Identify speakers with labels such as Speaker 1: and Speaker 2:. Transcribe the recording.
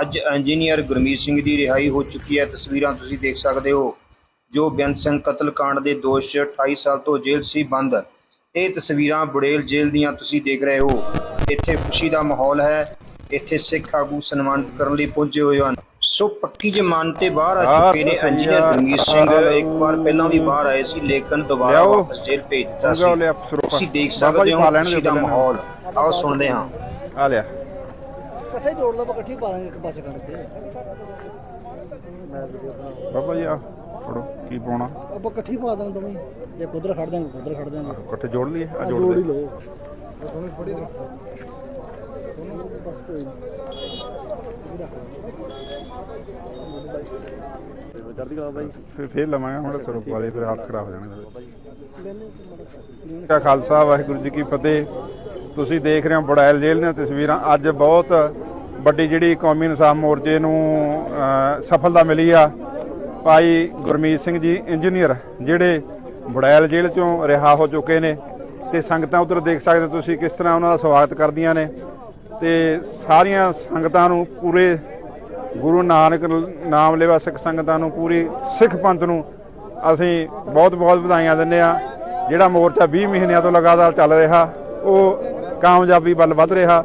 Speaker 1: ਅੱਜ ਇੰਜੀਨੀਅਰ ਗੁਰਮੀਤ ਸਿੰਘ ਦੀ ਰਿਹਾਈ ਹੋ ਚੁੱਕੀ ਹੈ। ਤਸਵੀਰਾਂ ਤੁਸੀਂ ਦੇਖ ਸਕਦੇ ਹੋ ਜੋ ਬੇਅੰਤ ਸਿੰਘ ਕਤਲकांड ਦੇ ਦੋਸ਼ 'ਚ 28 ਸਾਲ ਤੋਂ ਜੇਲ੍ਹ ਸੀ ਬੰਦ। ਇਹ ਤਸਵੀਰਾਂ ਬੁੜੇਲ ਜੇਲ੍ਹ ਦੀਆਂ ਤੁਸੀਂ ਦੇਖ ਰਹੇ ਹੋ। ਇੱਥੇ ਖੁਸ਼ੀ ਦਾ ਮਾਹੌਲ ਹੈ। ਇੱਥੇ ਸਿੱਖ ਆਗੂ ਸਨਮਾਨਿਤ ਕਰਨ ਲਈ ਪਹੁੰਚੇ ਹੋਏ ਹਨ। ਸੋ ਪੱਕੀ ਜ਼ਮਾਨਤ ਤੇ ਬਾਹਰ ਆ ਚੁੱਕੇ ਨੇ ਇੰਜੀਨੀਅਰ ਗੁਰਮੀਤ ਸਿੰਘ। ਇੱਕ ਵਾਰ ਪਹਿਲਾਂ ਵੀ ਬਾਹਰ ਆਏ ਸੀ ਲੇਕਿਨ ਦੁਬਾਰਾ। ਵਾਪਸ ਜੇਲ੍ਹ ਭੇਜ ਦਿੱਤਾ ਸੀ। ਤੁਸੀਂ ਦੇਖ ਸਕਦੇ ਹੋ ਖੁਸ਼ੀ ਦਾ। ਮਾਹੌਲ। ਆਓ ਸੁਣਦੇ ਹਾਂ।
Speaker 2: ਆ ਲਿਆ।
Speaker 3: ਇਕੱਠੇ ਜੋੜ ਲਓ ਆਪਾਂ ਇਕੱਠੇ ਹੀ ਪਾ ਦਾਂਗੇ ਇੱਕ ਪਾਸੇ ਕਰਕੇ
Speaker 2: ਬਾਬਾ ਜੀ ਆ ਫੜੋ ਕੀ ਪਾਉਣਾ?
Speaker 3: ਆਪਾਂ ਇਕੱਠੇ ਹੀ ਪਾ ਦਾਂਗੇ ਦੋਵੇਂ। ਇੱਕ ਉਧਰ ਖੜ ਦਾਂਗੇ ਉਧਰ ਖੜ ਦਾਂਗੇ
Speaker 2: ਇਕੱਠੇ ਜੋੜ ਲਈਏ? ਆ
Speaker 3: ਆ
Speaker 2: ਜੋੜ
Speaker 3: ਜੋੜ ਹੀ
Speaker 2: ਦੇ।
Speaker 3: ਲਓ ਇਹ ਦੋਵੇਂ ਫੜੀ ਲਓ। ਦੋਨੋਂ ਨੂੰ ਬਸ ਕੋਈ ਨੀ। ਇਹ ਰੱਖ ਲਓ।
Speaker 2: ਫਿਰ ਫੇਰ ਲਵਾਂਗੇ ਹੁਣ ਸਰੋ ਵਾਲੇ ਫਿਰ ਹੱਥ ਖਰਾਬ ਹੋ ਜਾਣਗੇ ਕਾ ਖਾਲਸਾ ਵਾਹਿਗੁਰੂ ਜੀ ਕੀ ਫਤਿਹ। ਤੁਸੀਂ ਦੇਖ ਰਹੇ ਹੋ ਬੜੈਲ ਜੇਲ੍ਹ ਦੀਆਂ ਤਸਵੀਰਾਂ। ਅੱਜ ਬਹੁਤ ਵੱਡੀ ਜਿਹੜੀ ਕੌਮੀ ਇਨਸਾਫ ਮੋਰਚੇ ਨੂੰ ਸਫਲਤਾ ਮਿਲੀ ਆ। ਭਾਈ ਗੁਰਮੀਤ ਸਿੰਘ ਜੀ ਇੰਜੀਨੀਅਰ, ਜਿਹੜੇ ਬੜੈਲ ਜੇਲ੍ਹ ਚੋਂ ਰਿਹਾ ਹੋ ਚੁੱਕੇ ਨੇ। ਤੇ ਸੰਗਤਾਂ ਉਧਰ ਦੇਖ ਸਕਦੇ ਹੋ ਤੁਸੀਂ ਕਿਸ ਤਰ੍ਹਾਂ ਉਹਨਾਂ ਦਾ ਸਵਾਗਤ ਕਰਦੀਆਂ ਨੇ। ਤੇ ਸਾਰੀਆਂ ਸੰਗਤਾਂ ਨੂੰ ਪੂਰੇ ਗੁਰੂ ਨਾਨਕ ਨਾਮ ਲੈਵਾ ਸਿੱਖ ਸੰਗਤਾਂ ਨੂੰ, ਪੂਰੀ ਸਿੱਖ ਪੰਥ ਨੂੰ ਅਸੀਂ ਬਹੁਤ ਬਹੁਤ ਵਧਾਈਆਂ ਦਿੰਦੇ ਆ ਜਿਹੜਾ ਮੋਰਚਾ 20 ਮਹੀਨਿਆਂ ਤੋਂ ਲਗਾਤਾਰ ਚੱਲ ਰਿਹਾ, ਉਹ ਕਾਮਯਾਬੀ ਵੱਲ ਵੱਧ ਰਿਹਾ।